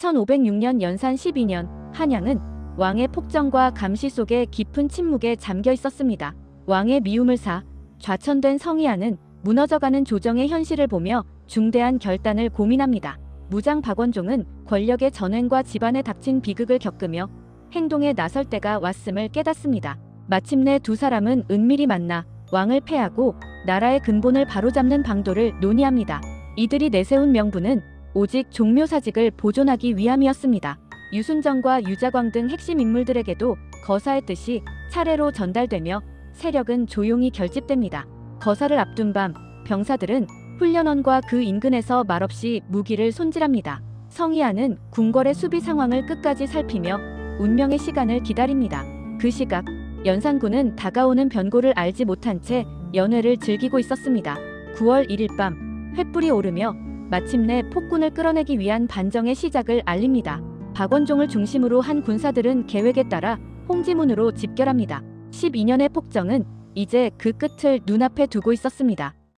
1506년 연산 12년 한양은 왕의 폭정과 감시 속에 깊은 침묵에 잠겨 있었습니다. 왕의 미움을 사 좌천된 성희안은 무너져가는 조정의 현실을 보며 중대한 결단을 고민합니다. 무장 박원종은 권력의 전횡과 집안에 닥친 비극을 겪으며 행동에 나설 때가 왔음을 깨닫습니다. 마침내 두 사람은 은밀히 만나 왕을 패하고 나라의 근본을 바로잡는 방도를 논의합니다. 이들이 내세운 명분은 오직 종묘사직을 보존하기 위함이었습니다. 유순정과 유자광 등 핵심 인물들에게도 거사의 뜻이 차례로 전달되며 세력은 조용히 결집됩니다. 거사를 앞둔 밤 병사들은 훈련원과 그 인근에서 말없이 무기를 손질합니다. 성희안은 궁궐의 수비 상황을 끝까지 살피며 운명의 시간을 기다립니다. 그 시각 연산군은 다가오는 변고를 알지 못한 채 연회를 즐기고 있었습니다. 9월 1일 밤 횃불이 오르며 마침내 폭군을 끌어내기 위한 반정의 시작을 알립니다. 박원종을 중심으로 한 군사들은 계획에 따라 홍지문으로 집결합니다. 12년의 폭정은 이제 그 끝을 눈앞에 두고 있었습니다.